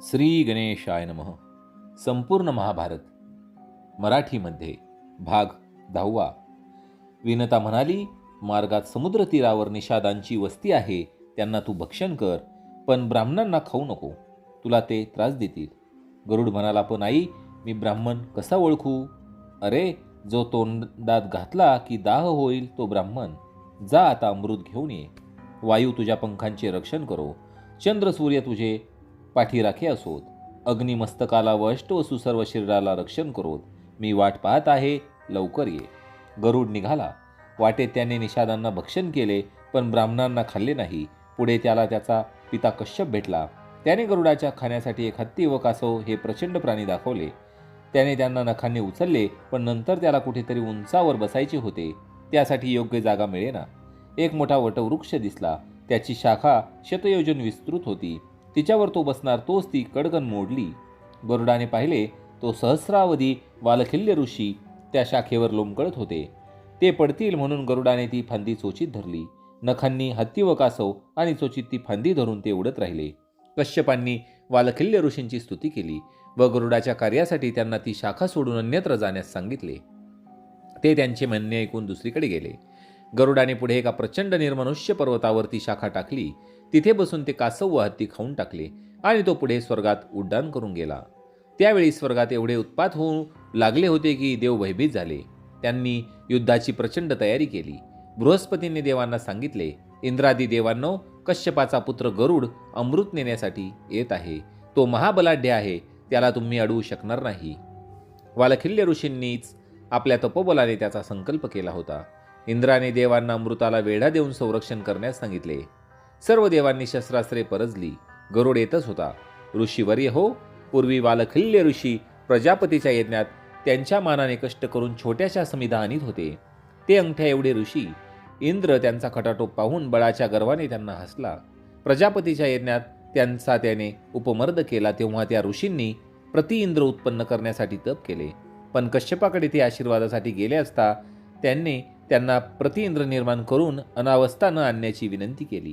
श्री गणेशाय नमः. संपूर्ण महाभारत. मराठीमध्ये भाग दहावा. विनता म्हणाली मार्गात समुद्र तीरावर निषादांची वस्ती आहे त्यांना तू भक्षण कर पण ब्राह्मणांना खाऊ नको तुला ते त्रास देतील. गरुड म्हणाला पण आई मी ब्राह्मण कसा ओळखू? अरे जो तोंडात घातला की दाह होईल तो ब्राह्मण. जा आता अमृत घेऊन ये. वायू तुझ्या पंखांचे रक्षण करो. चंद्र सूर्य तुझे पाठीराखे असोत. अग्निमस्तकाला वष्ट व सुसर्व सर्व शरीराला रक्षण करोत. मी वाट पाहत आहे लवकर ये. गरुड निघाला. वाटेत त्याने निषादांना भक्षण केले पण ब्राह्मणांना खाल्ले नाही. पुढे त्याला त्याचा पिता कश्यप भेटला. त्याने गरुडाच्या खाण्यासाठी एक हत्ती व कासव हे प्रचंड प्राणी दाखवले. त्याने त्यांना नखांनी उचलले पण नंतर त्याला कुठेतरी उंचावर बसायचे होते. त्यासाठी योग्य जागा मिळेना. एक मोठा वटवृक्ष दिसला. त्याची शाखा शतयोजन विस्तृत होती. तिच्यावर तो बसणार तोच ती कडगन मोडली. गरुडाने पाहिले तो सहस्रावधी वालखिल्य ऋषी त्या शाखेवर लोंबकळत होते. ते पडतील म्हणून गरुडाने ती फांदी चोचीत धरली. नखांनी हत्ती व कासव आणि चोचीत ती फांदी धरून ते उडत राहिले. कश्यपांनी वालखिल्य ऋषींची स्तुती केली व गरुडाच्या कार्यासाठी त्यांना ती शाखा सोडून अन्यत्र जाण्यास सांगितले. ते त्यांचे म्हणणे ऐकून दुसरीकडे गेले. गरुडाने पुढे एका प्रचंड निर्मनुष्य पर्वतावरती शाखा टाकली. तिथे बसून ते कासव व हत्ती खाऊन टाकले आणि तो पुढे स्वर्गात उड्डाण करून गेला. त्यावेळी स्वर्गात एवढे उत्पात होऊ लागले होते की देव भयभीत झाले. त्यांनी युद्धाची प्रचंड तयारी केली. बृहस्पतींनी देवांना सांगितले इंद्रादी देवांनो कश्यपाचा पुत्र गरुड अमृत नेण्यासाठी येत आहे. तो महाबलाढ्य आहे त्याला तुम्ही अडवू शकणार नाही. वालखिल्य ऋषींनीच आपल्या तपोबलाने त्याचा संकल्प केला होता. इंद्राने देवांना मृताला वेढा देऊन संरक्षण करण्यास सांगितले. सर्व देवांनी शस्त्रास्त्रे परजली. गरुड येतच होता. ऋषीवर्य हो पूर्वी वालखिल्य ऋषी प्रजापतीच्या यज्ञात त्यांच्या मानाने कष्ट करून छोट्याशा समिधानीत होते. ते अंगठ्या एवढे ऋषी. इंद्र त्यांचा खटाटोप पाहून बळाच्या गर्वाने त्यांना हसला. प्रजापतीच्या यज्ञात त्यांचा त्याने उपमर्द केला तेव्हा त्या ऋषींनी प्रति इंद्र उत्पन्न करण्यासाठी तप केले. पण कश्यपाकडे ते आशीर्वादासाठी गेले असता त्यांनी त्यांना प्रति इंद्र निर्माण करून अनावस्था न आणण्याची विनंती केली.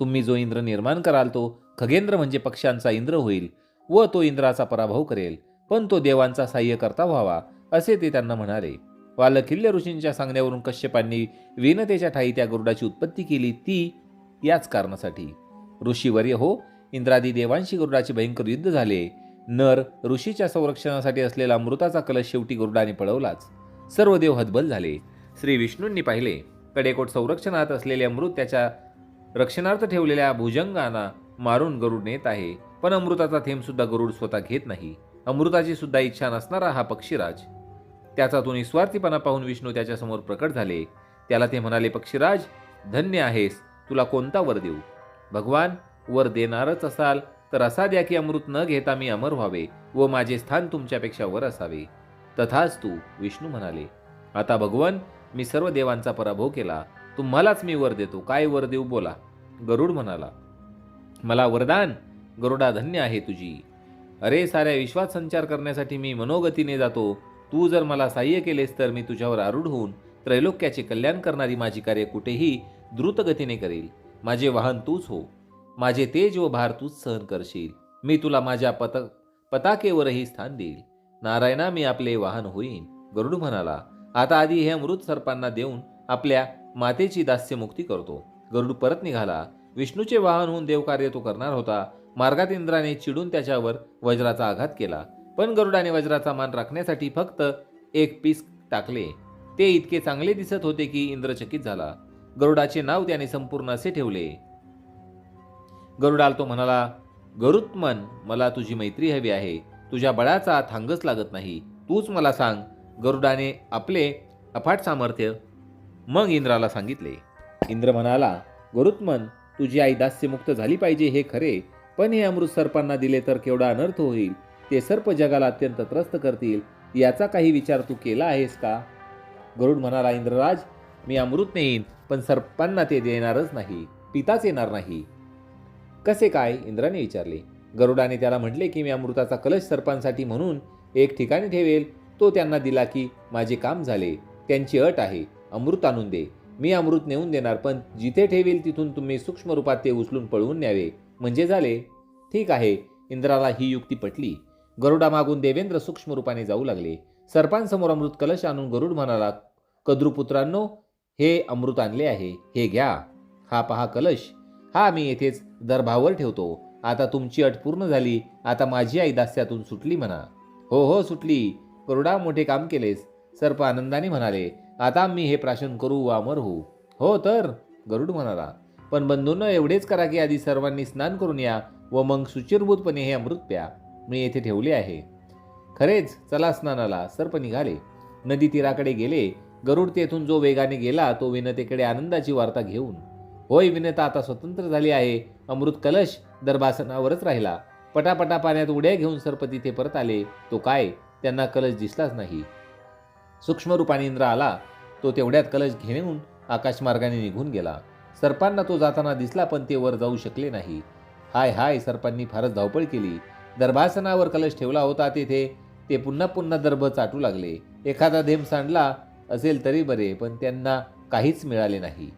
तुम्ही जो इंद्र निर्माण कराल तो खगेंद्र म्हणजे पक्ष्यांचा इंद्र होईल व तो इंद्राचा पराभव करेल पण तो देवांचा साह्यकर्ता व्हावा असे ते त्यांना म्हणाले. वालखिल्य ऋषींच्या सांगण्यावरून कश्यपांनी विनतेच्या ठाई त्या गरुडाची उत्पत्ती केली ती याच कारणासाठी. ऋषीवर्य हो इंद्रादी देवांशी गरुडाचे भयंकर युद्ध झाले. नर ऋषीच्या संरक्षणासाठी असलेला मृताचा कलश शेवटी गरुडाने पळवलाच. सर्व देव हतबल झाले. श्री विष्णूंनी पाहिले. कडेकोट संरक्षणात असलेले अमृत त्याच्या रक्षणार्थ ठेवलेल्या भुजंगांना मारून गरुड नेत आहे. पण अमृताचा थेंबसुद्धा गरुड स्वतः घेत नाही. अमृताची सुद्धा इच्छा नसणारा हा पक्षीराज. त्याचा तो निस्वार्थीपणा पाहून विष्णू त्याच्यासमोर प्रकट झाले. त्याला ते म्हणाले पक्षीराज धन्य आहेस. तुला कोणता वर देऊ? भगवान वर देणारच असाल तर असा द्या की अमृत न घेता मी अमर व्हावे व माझे स्थान तुमच्यापेक्षा वर असावे. तथाच तू विष्णू म्हणाले. आता भगवान मी सर्व देवांचा पराभव केला. तुम्हालाच मी वर देतो. काय वर देऊ बोला. गरुड म्हणाला मला वरदान गरुडा धन्य आहे तुझी. अरे साऱ्या विश्वात संचार करण्यासाठी मी मनोगतीने जातो. तू जर मला साह्य केलेस तर मी तुझ्यावर आरूढ होऊन त्रैलोक्याचे कल्याण करणारी माझी कार्य कुठेही द्रुतगतीने करेल. माझे वाहन तूच हो. माझे तेज व भार तूच सहन करशील. मी तुला माझ्या पत पताकेवरही स्थान देईल. नारायणा मी आपले वाहन होईन. गरुड म्हणाला आता आधी हे मृत सर्पांना देऊन आपल्या मातेची दास्यमुक्ती करतो. गरुड परत निघाला. विष्णूचे वाहन होऊन देवकार्य तो करणार होता. मार्गात इंद्राने चिडून त्याच्यावर वज्राचा आघात केला. पण गरुडाने वज्राचा मान राखण्यासाठी फक्त एक पीस टाकले. ते इतके चांगले दिसत होते की इंद्रचकित झाला. गरुडाचे नाव त्याने संपूर्ण असे ठेवले. गरुडाल तो म्हणाला गरुत्मन मला तुझी मैत्री हवी आहे. तुझ्या बळाचा थांगच लागत नाही. तूच मला सांग गरुडाने आपले अफाट सामर्थ्य मग इंद्राला सांगितले. इंद्र म्हणाला गरुत्मन तुझी आई दास्यमुक्त झाली पाहिजे हे खरे पण हे अमृत सर्पांना दिले तर केवढा अनर्थ होईल? ते सर्प जगाला अत्यंत त्रस्त करतील याचा काही विचार तू केला आहेस का? गरुड म्हणाला इंद्रराज मी अमृत नेईन पण सर्पांना ते देणारच नाही पिताच येणार नाही. कसे काय? इंद्राने विचारले. गरुडाने त्याला म्हटले की मी अमृताचा कलश सर्पांसाठी म्हणून एक ठिकाणी ठेवेल तो त्यांना दिला की माझे काम झाले त्यांची अट आहे अमृत आणून दे. मी अमृत नेऊन देणार पण जिथे ठेवेल तिथून तुम्ही सूक्ष्म रूपात ते उचलून पळवून न्यावे. म्हणजे झाले. ठीक आहे. इंद्राला ही युक्ती पटली. गरुडा मागून देवेंद्र सूक्ष्म रूपाने जाऊ लागले. सर्पांसमोर अमृत कलश आणून गरुड म्हणाला कद्रुपुत्रांनो हे अमृत आणले आहे हे घ्या. हा पहा कलश. हा मी येथेच दर्भावर ठेवतो. आता तुमची अट पूर्ण झाली. आता माझी आई दास्यातून सुटली म्हणा. हो हो सुटली. करुडा मोठे काम केलेस. सर्प आनंदाने म्हणाले आता मी हे प्राशन करू वा अमर होऊ. हो तर गरुड म्हणाला. पण बंधूंनो एवढेच करा की आधी सर्वांनी स्नान करून या व मग सुचिरभूतपणे हे अमृत प्या. मी येथे ठेवले आहे. खरेच चला स्नानाला. सर्प निघाले. नदी तीराकडे गेले. गरुड तेथून जो वेगाने गेला तो विनतेकडे आनंदाची वार्ता घेऊन होय विनता आता स्वतंत्र झाली आहे. अमृत कलश दरबासनावरच राहिला. पटापटा पाण्यात उड्या घेऊन सर्प तिथे परत आले. तो काय? त्यांना कलश दिसलाच नाही. सूक्ष्मरूपाने इंद्र आला तो तेवढ्यात कलश घेऊन आकाशमार्गाने निघून गेला. सर्पांना तो जाताना दिसला पण ते वर जाऊ शकले नाही. हाय हाय सर्पांनी फारच धावपळ केली. दर्भासनावर कलश ठेवला होता तेथे ते पुन्हा पुन्हा दर्भ चाटू लागले. एखादा धेम सांडला असेल तरी बरे पण त्यांना काहीच मिळाले नाही.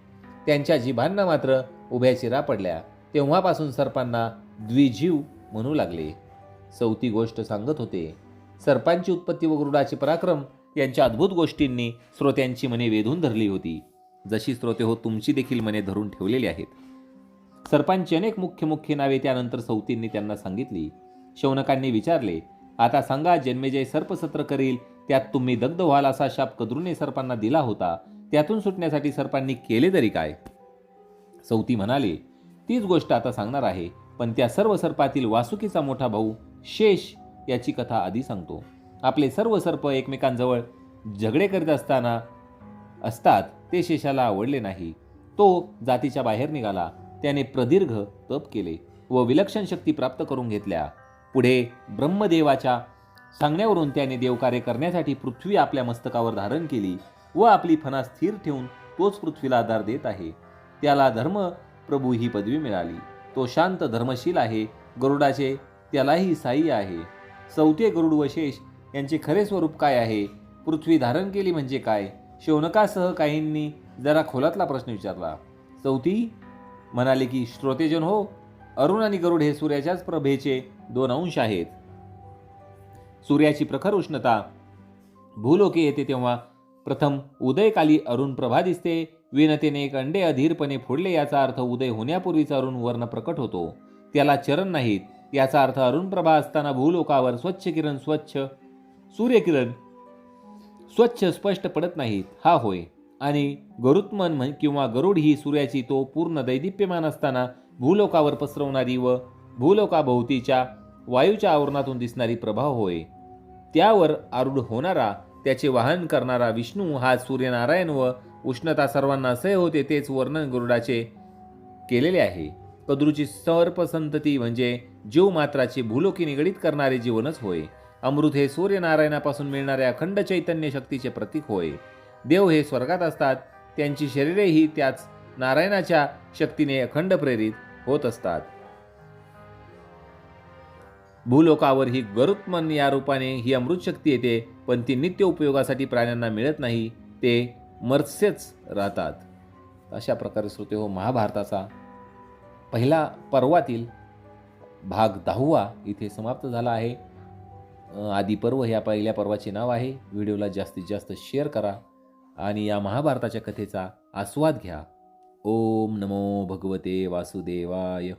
त्यांच्या जिभांना मात्र उभ्या चिरा पडल्या. तेव्हापासून सर्पांना द्विजीव म्हणू लागले. चौथी गोष्ट सांगत होते. सर्पांची उत्पत्ती व गरुडाचे पराक्रम यांच्या अद्भुत गोष्टींनी श्रोत्यांची मने वेधून धरली होती. जशी श्रोते हो तुमची देखील मने धरून ठेवलेली आहेत. सर्पांची अनेक मुख्य मुख्य नावे त्यानंतर सौतींनी त्यांना सांगितली. शौनकांनी विचारले आता सांगा जन्मेजय सर्पसत्र करील त्यात तुम्ही दग्ध व्हाल असा शाप कद्रुने सर्पांना दिला होता त्यातून सुटण्यासाठी सर्पांनी केले तरी काय? सौती म्हणाले तीच गोष्ट आता सांगणार आहे पण त्या सर्व सर्पातील वासुकीचा मोठा भाऊ शेष याची कथा आधी सांगतो. आपले सर्व सर्प एकमेकांजवळ झगडे करीत असताना असतात ते शेषाला आवडले नाही. तो जातीच्या बाहेर निघाला त्याने प्रदीर्घ तप केले व विलक्षण शक्ती प्राप्त करून घेतल्या. पुढे ब्रह्मदेवाच्या सांगण्यावरून त्याने देवकार्य करण्यासाठी पृथ्वी आपल्या मस्तकावर धारण केली व आपली फणा स्थिर ठेवून तोच पृथ्वीला आधार देत आहे. त्याला धर्म प्रभू ही पदवी मिळाली. तो शांत धर्मशील आहे. गरुडाचे त्यालाही साई आहे. चौथे गरुड वशेष यांचे खरे स्वरूप काय आहे? पृथ्वी धारण केली म्हणजे काय? शौनकासह काहींनी जरा खोलातला प्रश्न विचारला. चौथी म्हणाले की श्रोतेजन हो अरुण आणि गरुड हे सूर्याच्याच प्रभेचे दोन अंश आहेत. सूर्याची प्रखर उष्णता भूलोके येते तेव्हा प्रथम उदयकाली अरुण प्रभा दिसते. विनतेने एक अंडे अधीरपणे फोडले याचा अर्थ उदय होण्यापूर्वीचा अरुण वर्ण प्रकट होतो. त्याला चरण नाहीत याचा अर्थ अरुण प्रभा असताना भूलोकावर स्वच्छ किरण स्वच्छ सूर्यकिरण स्वच्छ स्पष्ट पडत नाहीत. हा होय. आणि गरुत्मन म्हण किंवा गरुड ही सूर्याची तो पूर्ण दैदिप्यमान असताना भूलोकावर पसरवणारी व भूलोकाभोवतीच्या वायूच्या आवरणातून दिसणारी प्रभाव होय. त्यावर आरूढ होणारा त्याचे वाहन करणारा विष्णू हा सूर्यनारायण व उष्णता सर्वांना सह होते तेच वर्णन गरुडाचे केलेले आहे. कद्रूची सर्पसंतती म्हणजे जीव मात्राचे भूलोकी निगडीत करणारे जीवनच होय. अमृत हे सूर्यनारायणापासून मिळणाऱ्या अखंड चैतन्य शक्तीचे प्रतीक होय. देव हे स्वर्गात असतात त्यांची शरीरेही त्याच नारायणाच्या शक्तीने अखंड प्रेरित होत असतात. भूलोकावर ही गरुत्मन या रूपाने ही अमृत शक्ती येते पण ती नित्य उपयोगासाठी प्राण्यांना मिळत नाही ते मत्स्यच राहतात. अशा प्रकारे श्रोते हो महाभारताचा पहिला पर्वातील भाग दहावा इथे समाप्त झाला आहे. आदिपर्व पर्व ह्या पहिल्या पर्वाचे नाव आहे. व्हिडिओला जास्तीत जास्त शेअर करा आणि या महाभारताच्या कथेचा आस्वाद घ्या. ओम नमो भगवते वासुदेवाय.